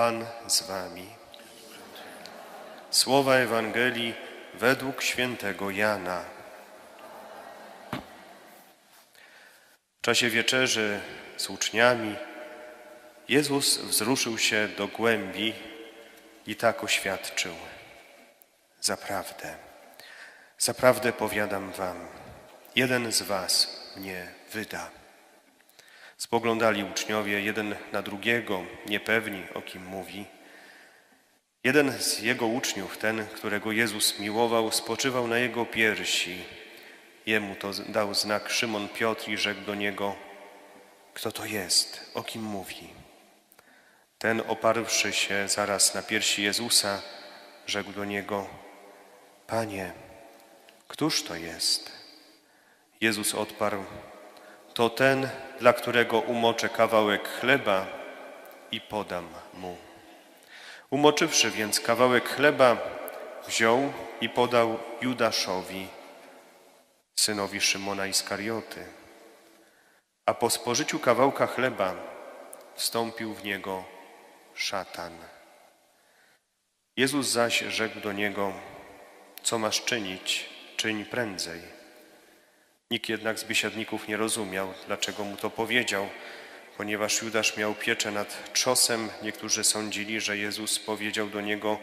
Pan z wami. Słowa Ewangelii według świętego Jana. W czasie wieczerzy z uczniami Jezus wzruszył się do głębi i tak oświadczył. Zaprawdę, zaprawdę powiadam wam, jeden z was mnie wyda. Spoglądali uczniowie jeden na drugiego, niepewni o kim mówi. Jeden z jego uczniów, ten, którego Jezus miłował, spoczywał na jego piersi. Jemu to dał znak Szymon Piotr i rzekł do niego: Kto to jest? O kim mówi? Ten, oparłszy się zaraz na piersi Jezusa, rzekł do niego: Panie, któż to jest? Jezus odparł: To ten, dla którego umoczę kawałek chleba i podam mu. Umoczywszy więc kawałek chleba, wziął i podał Judaszowi, synowi Szymona Iskarioty. A po spożyciu kawałka chleba wstąpił w niego szatan. Jezus zaś rzekł do niego, co masz czynić, czyń prędzej. Nikt jednak z biesiadników nie rozumiał, dlaczego mu to powiedział, ponieważ Judasz miał pieczę nad trzosem. Niektórzy sądzili, że Jezus powiedział do niego,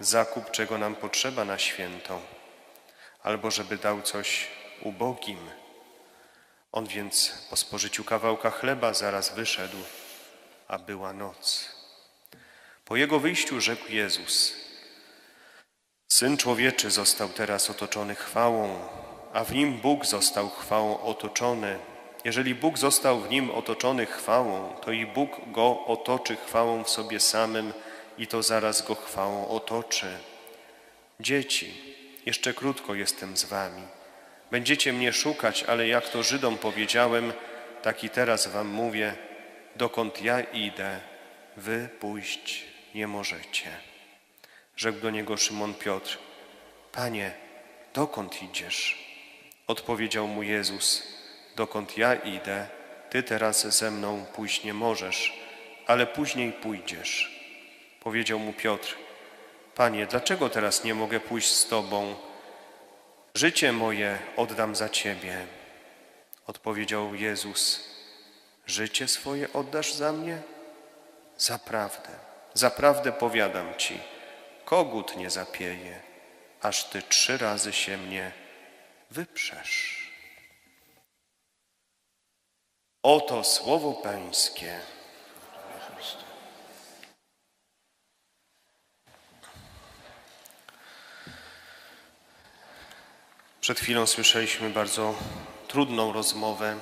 zakup czego nam potrzeba na święto, albo żeby dał coś ubogim. On więc po spożyciu kawałka chleba zaraz wyszedł, a była noc. Po jego wyjściu rzekł Jezus: Syn człowieczy został teraz otoczony chwałą, a w nim Bóg został chwałą otoczony. Jeżeli Bóg został w nim otoczony chwałą, to i Bóg go otoczy chwałą w sobie samym i to zaraz go chwałą otoczy. Dzieci, jeszcze krótko jestem z wami. Będziecie mnie szukać, ale jak to Żydom powiedziałem, tak i teraz wam mówię, dokąd ja idę, wy pójść nie możecie. Rzekł do niego Szymon Piotr, Panie, dokąd idziesz? Odpowiedział mu Jezus, dokąd ja idę, ty teraz ze mną pójść nie możesz, ale później pójdziesz. Powiedział mu Piotr, Panie, dlaczego teraz nie mogę pójść z Tobą? Życie moje oddam za Ciebie. Odpowiedział Jezus, życie swoje oddasz za mnie? Zaprawdę, zaprawdę powiadam Ci, kogut nie zapieje, aż Ty trzy razy się mnie wyprzesz. Oto słowo Pańskie. Przed chwilą słyszeliśmy bardzo trudną rozmowę,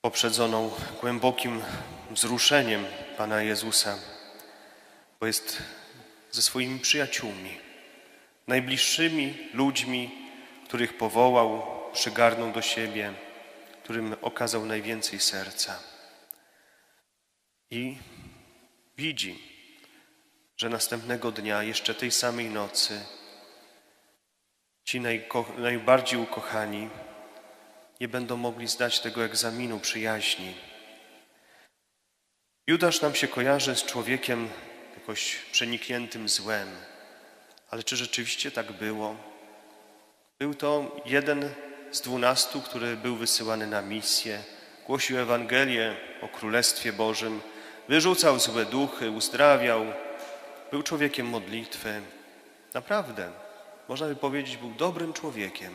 poprzedzoną głębokim wzruszeniem Pana Jezusa, bo jest ze swoimi przyjaciółmi, najbliższymi ludźmi, których powołał, przygarnął do siebie, którym okazał najwięcej serca. I widzi, że następnego dnia, jeszcze tej samej nocy, ci najbardziej ukochani nie będą mogli zdać tego egzaminu przyjaźni. Judasz nam się kojarzy z człowiekiem jakoś przenikniętym złem, ale czy rzeczywiście tak było? Był to jeden z dwunastu, który był wysyłany na misję, głosił Ewangelię o Królestwie Bożym, wyrzucał złe duchy, uzdrawiał, był człowiekiem modlitwy. Naprawdę, można by powiedzieć, był dobrym człowiekiem.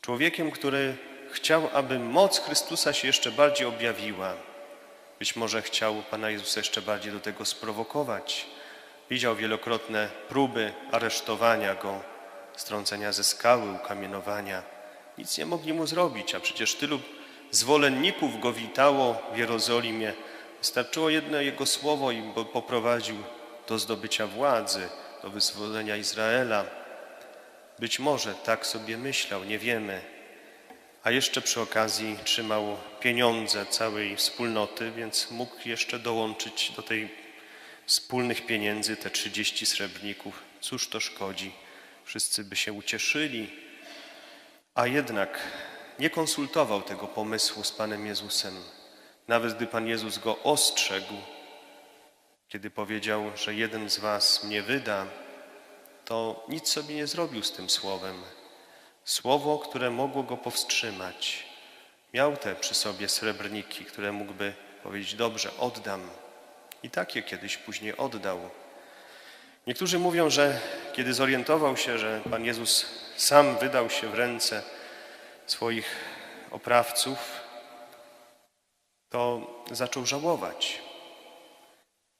Człowiekiem, który chciał, aby moc Chrystusa się jeszcze bardziej objawiła. Być może chciał Pana Jezusa jeszcze bardziej do tego sprowokować. Widział wielokrotne próby aresztowania Go, strącenia ze skały, ukamienowania. Nic nie mogli mu zrobić, a przecież tylu zwolenników go witało w Jerozolimie. Wystarczyło jedno jego słowo i poprowadził do zdobycia władzy, do wyzwolenia Izraela. Być może tak sobie myślał, nie wiemy. A jeszcze przy okazji trzymał pieniądze całej wspólnoty, więc mógł jeszcze dołączyć do tej wspólnych pieniędzy te 30 srebrników. Cóż to szkodzi? Wszyscy by się ucieszyli, a jednak nie konsultował tego pomysłu z Panem Jezusem. Nawet gdy Pan Jezus go ostrzegł, Kiedy powiedział, że jeden z was mnie wyda, to nic sobie nie zrobił z tym słowem. Słowo, które mogło go powstrzymać. Miał te przy sobie srebrniki, które mógłby powiedzieć: Dobrze, oddam. I takie kiedyś później oddał. Niektórzy mówią, że kiedy zorientował się, że Pan Jezus sam wydał się w ręce swoich oprawców, to zaczął żałować.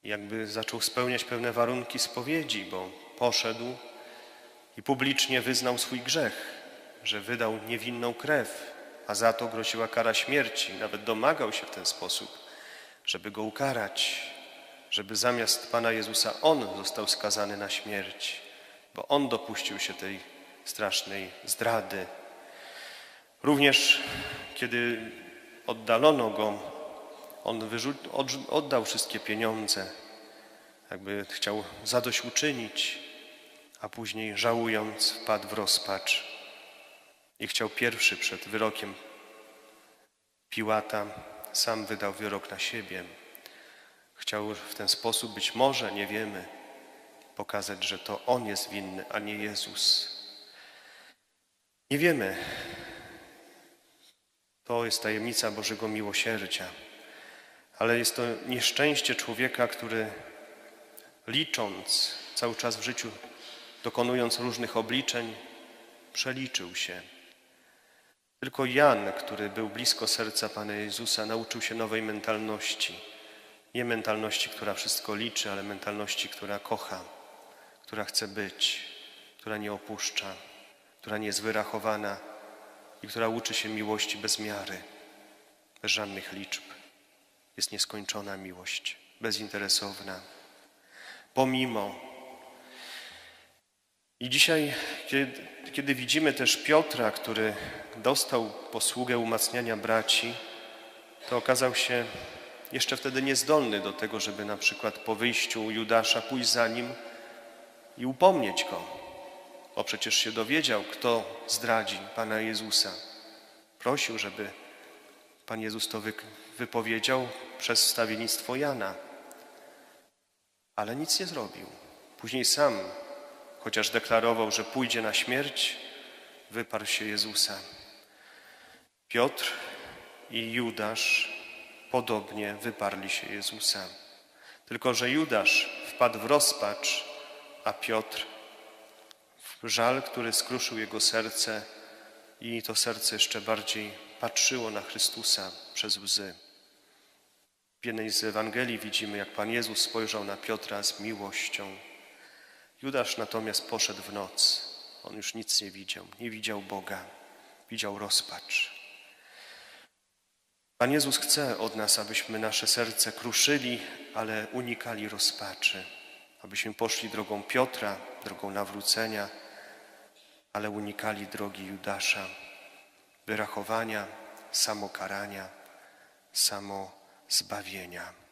Jakby zaczął spełniać pewne warunki spowiedzi, bo poszedł i publicznie wyznał swój grzech, że wydał niewinną krew, a za to groziła kara śmierci. Nawet domagał się w ten sposób, żeby go ukarać, żeby zamiast Pana Jezusa on został skazany na śmierć, bo on dopuścił się tej strasznej zdrady. Również kiedy oddalono go, on oddał wszystkie pieniądze, jakby chciał zadośćuczynić, a później żałując wpadł w rozpacz i chciał pierwszy przed wyrokiem Piłata, sam wydał wyrok na siebie. Chciał w ten sposób, być może, nie wiemy, pokazać, że to On jest winny, a nie Jezus. Nie wiemy. To jest tajemnica Bożego miłosierdzia. Ale jest to nieszczęście człowieka, który licząc cały czas w życiu, dokonując różnych obliczeń, przeliczył się. Tylko Jan, który był blisko serca Pana Jezusa, nauczył się nowej mentalności. Nie mentalności, która wszystko liczy, ale mentalności, która kocha, która chce być, która nie opuszcza, która nie jest wyrachowana i która uczy się miłości bez miary, bez żadnych liczb. Jest nieskończona miłość, bezinteresowna. Pomimo. I dzisiaj, kiedy, kiedy widzimy też Piotra, który dostał posługę umacniania braci, to okazał się jeszcze wtedy niezdolny do tego, żeby na przykład po wyjściu Judasza pójść za nim i upomnieć go. Bo przecież się dowiedział, kto zdradzi Pana Jezusa. Prosił, żeby Pan Jezus to wypowiedział przez wstawiennictwo Jana. Ale nic nie zrobił. Później sam, chociaż deklarował, że pójdzie na śmierć, wyparł się Jezusa. Piotr i Judasz podobnie wyparli się Jezusa. Tylko, że Judasz wpadł w rozpacz, a Piotr żal, który skruszył jego serce i to serce jeszcze bardziej patrzyło na Chrystusa przez łzy. W jednej z Ewangelii widzimy, jak Pan Jezus spojrzał na Piotra z miłością. Judasz natomiast poszedł w noc. On już nic nie widział, nie widział Boga, widział rozpacz. Pan Jezus chce od nas, abyśmy nasze serce kruszyli, ale unikali rozpaczy, abyśmy poszli drogą Piotra, drogą nawrócenia, ale unikali drogi Judasza, wyrachowania, samokarania, samozbawienia.